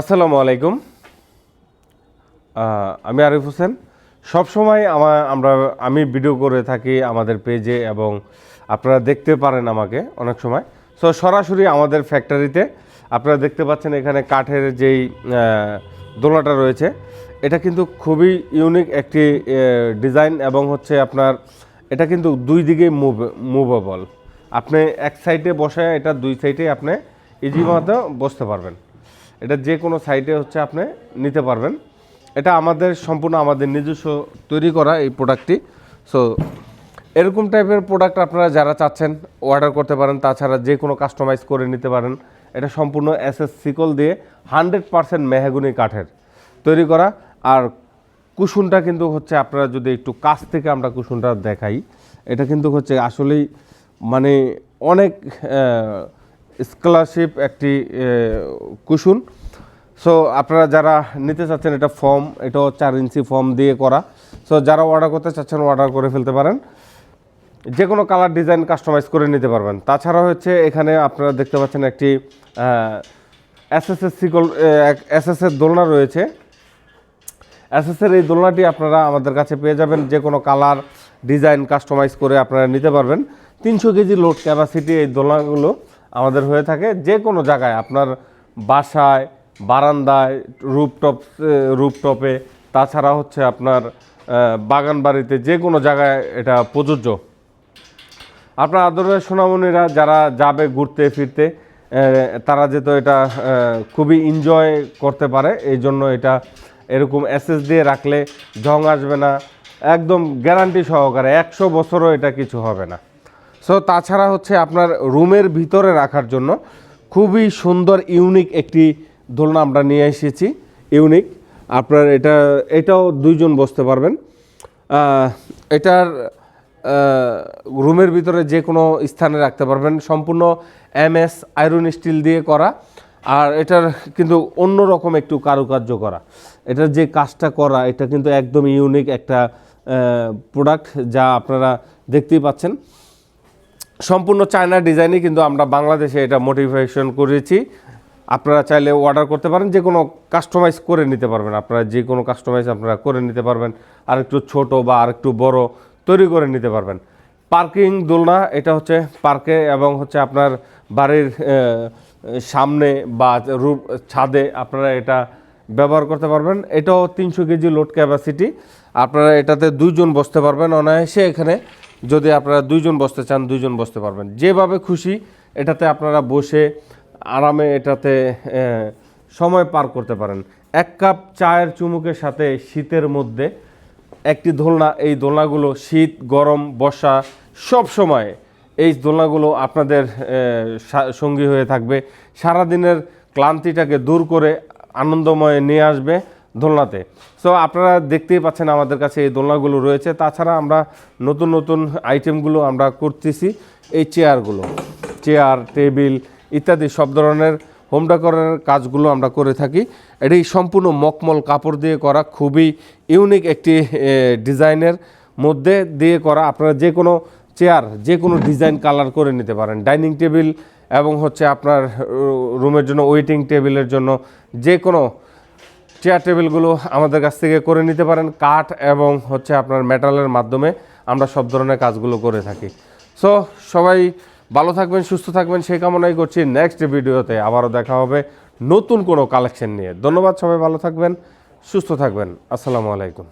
আসসালামু আলাইকুম। আমি আরিফ হোসেন। সবসময় আমার, আমরা, আমি ভিডিও করে থাকি আমাদের পেজে এবং আপনারা দেখতে পারেন আমাকে অনেক সময়। সো সরাসরি আমাদের ফ্যাক্টরিতে আপনারা দেখতে পাচ্ছেন এখানে কাঠের যেই দোলাটা রয়েছে। এটা কিন্তু খুবই ইউনিক একটি ডিজাইন এবং হচ্ছে আপনার, এটা কিন্তু দুই দিকে মুভ মুভেবল আপনি এক সাইডে বসে এটা দুই সাইডে আপনি ইজি মতো বসতে পারবেন। এটা যে কোনো সাইটে হচ্ছে আপনি নিতে পারবেন। এটা আমাদের সম্পূর্ণ আমাদের নিজস্ব তৈরি করা এই প্রোডাক্টটি সো এরকম টাইপের প্রোডাক্ট আপনারা যারা চাচ্ছেন অর্ডার করতে পারেন, তাছাড়া যে কোনো কাস্টমাইজ করে নিতে পারেন। এটা সম্পূর্ণ এস এস সিকল দিয়ে হান্ড্রেড পারসেন্ট মেহাগুনি কাঠের তৈরি করা। আর কুশনটা কিন্তু হচ্ছে আপনারা যদি একটু কাছ থেকে আমরা কুশনটা দেখাই, এটা কিন্তু হচ্ছে আসলেই মানে অনেক স্কলারশিপ একটি কুশন সো আপনারা যারা নিতে চাচ্ছেন এটা ফর্ম এটাও চার ইঞ্চি ফর্ম দিয়ে করা। সো যারা অর্ডার করতে চাচ্ছেন অর্ডার করে ফেলতে পারেন। যে কোনো কালার ডিজাইন কাস্টমাইজ করে নিতে পারবেন। তাছাড়া হচ্ছে এখানে আপনারা দেখতে পাচ্ছেন একটি এসএসএস সিকল এসএসের দোলনা রয়েছে। এসএসের এই দোলনাটি আপনারা আমাদের কাছে পেয়ে যাবেন। যে কোনো কালার ডিজাইন কাস্টমাইজ করে আপনারা নিতে পারবেন। তিনশো কেজি লোড ক্যাপাসিটি এই দোলনাগুলো। আমাদের হয়ে থাকে যে কোনো জায়গায়। আপনার বাসায়, বারান্দায়, রুপটপ রুপটপে, তাছাড়া হচ্ছে আপনার বাগান বাড়িতে যে কোনো জায়গায় এটা প্রযোজ্য। আপনার আদরের সোনামণিরা যারা যাবে ঘুরতে, ফিরতে তারা যেহেতু এটা খুবই এনজয় করতে পারে, এই জন্য এটা এরকম এসএস দিয়ে রাখলে জং আসবে না। একদম গ্যারান্টি সহকারে একশো বছরও এটা কিছু হবে না। সো তাছাড়া হচ্ছে আপনার রুমের ভিতরে রাখার জন্য খুবই সুন্দর ইউনিক একটি দোলনা আমরা নিয়ে এসেছি। ইউনিক আপনার এটা, এটাও দুইজন বসতে পারবেন। এটার রুমের ভিতরে যে কোনো স্থানে রাখতে পারবেন। সম্পূর্ণ এম এস আয়রন স্টিল দিয়ে করা। আর এটার কিন্তু অন্য রকম একটু কারুকার্য করা। এটার যে কাজটা করা, এটা কিন্তু একদম ইউনিক একটা প্রোডাক্ট যা আপনারা দেখতেই পাচ্ছেন। সম্পূর্ণ চায়না ডিজাইনই কিন্তু আমরা বাংলাদেশে এটা মোটিভেশন করেছি। আপনারা চাইলে অর্ডার করতে পারেন যে কোনো কাস্টমাইজ করে নিতে পারবেন। আপনারা যে কোনো কাস্টমাইজ আপনারা করে নিতে পারবেন আর একটু ছোট বা আর একটু বড় তৈরি করে নিতে পারবেন। পার্কিং দোলনা, এটা হচ্ছে পার্কে এবং হচ্ছে আপনার বাড়ির সামনে বা রূপ ছাদে আপনারা এটা ব্যবহার করতে পারবেন। এটাও তিনশো কেজি লোড ক্যাপাসিটি আপনারা এটাতে দুইজন বসতে পারবেন অনায়াসে এখানে। যদি আপনারা দুইজন বসতে চান, দুইজন বসতে পারবেন। যেভাবে খুশি, এটাতে আপনারা বসে আরামে এটাতে সময় পার করতে পারেন। এক কাপ চায়ের চুমুকের সাথে শীতের মধ্যে, একটি দোলনা, এই দোলনাগুলো শীত, গরম, বর্ষা, সব সময় এই দোলনাগুলো আপনাদের সঙ্গী হয়ে থাকবে। সারাদিনের ক্লান্তিটাকে দূর করে আনন্দময় নিয়ে আসবে। দোলনাতে। সো আপনারা দেখতেই পাচ্ছেন আমাদের কাছে এই দোলনাগুলো রয়েছে। তাছাড়া আমরা নতুন নতুন আইটেমগুলো আমরা করতেছি। এই চেয়ারগুলো চেয়ার টেবিল ইত্যাদি সব ধরনের হোম ডেকোরের কাজগুলো আমরা করে থাকি। এটি সম্পূর্ণ মকমল কাপড় দিয়ে করা, খুবই ইউনিক একটি ডিজাইনের মধ্যে দিয়ে করা। আপনারা যে কোনো চেয়ার যে কোনো ডিজাইন কালার করে নিতে পারেন। ডাইনিং টেবিল এবং হচ্ছে আপনার, রুমের জন্য ওয়েটিং টেবিলের জন্য যে কোনো চেয়ার টেবিলগুলো আমাদের কাছ থেকে করে নিতে পারেন। কাঠ এবং হচ্ছে আপনার মেটালের মাধ্যমে আমরা সব ধরনের কাজগুলো করে থাকি। সো সবাই ভালো থাকবেন, সুস্থ থাকবেন, সেই কামনাই করছি। নেক্সট ভিডিওতে আবারও দেখা হবে নতুন কোনো কালেকশন নিয়ে। ধন্যবাদ সবাই, ভালো থাকবেন, সুস্থ থাকবেন। আসসালামু আলাইকুম।